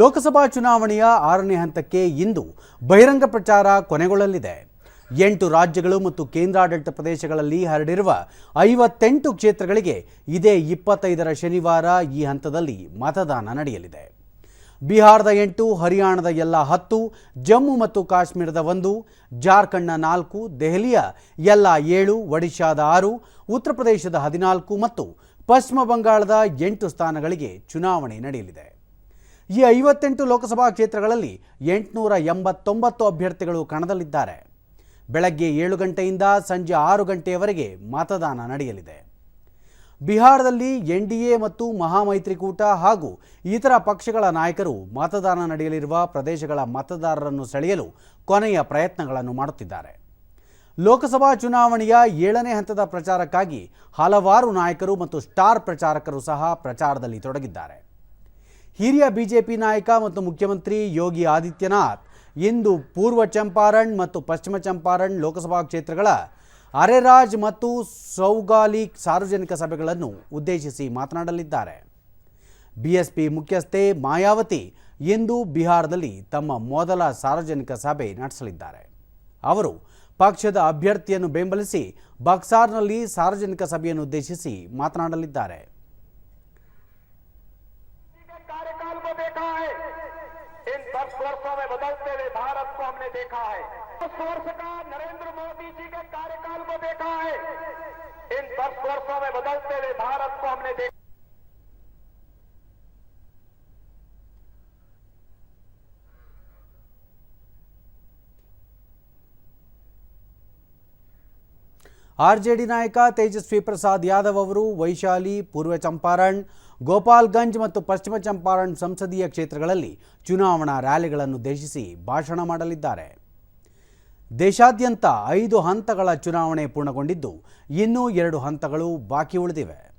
ಲೋಕಸಭಾ ಚುನಾವಣೆಯ ಆರನೇ ಹಂತಕ್ಕೆ ಇಂದು ಬಹಿರಂಗ ಪ್ರಚಾರ ಕೊನೆಗೊಳ್ಳಲಿದೆ. ಎಂಟು ರಾಜ್ಯಗಳು ಮತ್ತು ಕೇಂದ್ರಾಡಳಿತ ಪ್ರದೇಶಗಳಲ್ಲಿ ಹರಡಿರುವ ಐವತ್ತೆಂಟು ಕ್ಷೇತ್ರಗಳಿಗೆ ಇದೇ ಇಪ್ಪತ್ತೈದರ ಶನಿವಾರ ಈ ಹಂತದಲ್ಲಿ ಮತದಾನ ನಡೆಯಲಿದೆ. ಬಿಹಾರದ ಎಂಟು, ಹರಿಯಾಣದ ಎಲ್ಲ ಹತ್ತು, ಜಮ್ಮು ಮತ್ತು ಕಾಶ್ಮೀರದ ಒಂದು, ಜಾರ್ಖಂಡ್ನ ನಾಲ್ಕು, ದೆಹಲಿಯ ಎಲ್ಲ ಏಳು, ಒಡಿಶಾದ ಆರು, ಉತ್ತರ ಪ್ರದೇಶದ ಹದಿನಾಲ್ಕು ಮತ್ತು ಪಶ್ಚಿಮ ಬಂಗಾಳದ ಎಂಟು ಸ್ಥಾನಗಳಿಗೆ ಚುನಾವಣೆ ನಡೆಯಲಿದೆ. ಈ ಐವತ್ತೆಂಟು ಲೋಕಸಭಾ ಕ್ಷೇತ್ರಗಳಲ್ಲಿ ಎಂಟುನೂರ ಎಂಬತ್ತೊಂಬತ್ತು ಅಭ್ಯರ್ಥಿಗಳು ಕಣದಲ್ಲಿದ್ದಾರೆ. ಬೆಳಗ್ಗೆ ಏಳು ಗಂಟೆಯಿಂದ ಸಂಜೆ ಆರು ಗಂಟೆಯವರೆಗೆ ಮತದಾನ ನಡೆಯಲಿದೆ. ಬಿಹಾರದಲ್ಲಿ ಎನ್ಡಿಎ ಮತ್ತು ಮಹಾಮೈತ್ರಿಕೂಟ ಹಾಗೂ ಇತರ ಪಕ್ಷಗಳ ನಾಯಕರು ಮತದಾನ ನಡೆಯಲಿರುವ ಪ್ರದೇಶಗಳ ಮತದಾರರನ್ನು ಸೆಳೆಯಲು ಕೊನೆಯ ಪ್ರಯತ್ನಗಳನ್ನು ಮಾಡುತ್ತಿದ್ದಾರೆ. ಲೋಕಸಭಾ ಚುನಾವಣೆಯ ಏಳನೇ ಹಂತದ ಪ್ರಚಾರಕ್ಕಾಗಿ ಹಲವಾರು ನಾಯಕರು ಮತ್ತು ಸ್ಟಾರ್ ಪ್ರಚಾರಕರು ಸಹ ಪ್ರಚಾರದಲ್ಲಿ ತೊಡಗಿದ್ದಾರೆ. ಹಿರಿಯ ಬಿಜೆಪಿ ನಾಯಕ ಮತ್ತು ಮುಖ್ಯಮಂತ್ರಿ ಯೋಗಿ ಆದಿತ್ಯನಾಥ್ ಇಂದು ಪೂರ್ವ ಚಂಪಾರಣ್ ಮತ್ತು ಪಶ್ಚಿಮ ಚಂಪಾರಣ್ ಲೋಕಸಭಾ ಕ್ಷೇತ್ರಗಳ ಅರೆರಾಜ್ ಮತ್ತು ಸೌಗಾಲಿ ಸಾರ್ವಜನಿಕ ಸಭೆಗಳನ್ನು ಉದ್ದೇಶಿಸಿ ಮಾತನಾಡಲಿದ್ದಾರೆ. ಬಿಎಸ್ಪಿ ಮುಖ್ಯಸ್ಥೆ ಮಾಯಾವತಿ ಇಂದು ಬಿಹಾರದಲ್ಲಿ ತಮ್ಮ ಮೊದಲ ಸಾರ್ವಜನಿಕ ಸಭೆ ನಡೆಸಲಿದ್ದಾರೆ. ಅವರು ಪಕ್ಷದ ಅಭ್ಯರ್ಥಿಯನ್ನು ಬೆಂಬಲಿಸಿ ಬಕ್ಸಾರ್ನಲ್ಲಿ ಸಾರ್ವಜನಿಕ ಸಭೆಯನ್ನು ಉದ್ದೇಶಿಸಿ ಮಾತನಾಡಲಿದ್ದಾರೆ. इन दस वर्षों में बदलते हुए भारत को हमने देखा है दस वर्ष का नरेंद्र मोदी जी के कार्यकाल को देखा है इन दस वर्षों में बदलते हुए भारत को हमने देखा ಆರ್ಜೆಡಿ ನಾಯಕ ತೇಜಸ್ವಿ ಪ್ರಸಾದ್ ಯಾದವ್ ಅವರು ವೈಶಾಲಿ ಪೂರ್ವ ಚಂಪಾರಣ್ ಗೋಪಾಲ್ಗಂಜ್ ಮತ್ತು ಪಶ್ಚಿಮ ಚಂಪಾರಣ್ ಸಂಸದೀಯ ಕ್ಷೇತ್ರಗಳಲ್ಲಿ ಚುನಾವಣಾ ರ್ಯಾಲಿಗಳನ್ನು ಉದ್ದೇಶಿಸಿ ಭಾಷಣ ಮಾಡಲಿದ್ದಾರೆ. ದೇಶಾದ್ಯಂತ ಐದು ಹಂತಗಳ ಚುನಾವಣೆ ಪೂರ್ಣಗೊಂಡಿದ್ದು, ಇನ್ನೂ ಎರಡು ಹಂತಗಳು ಬಾಕಿ ಉಳಿದಿವೆ.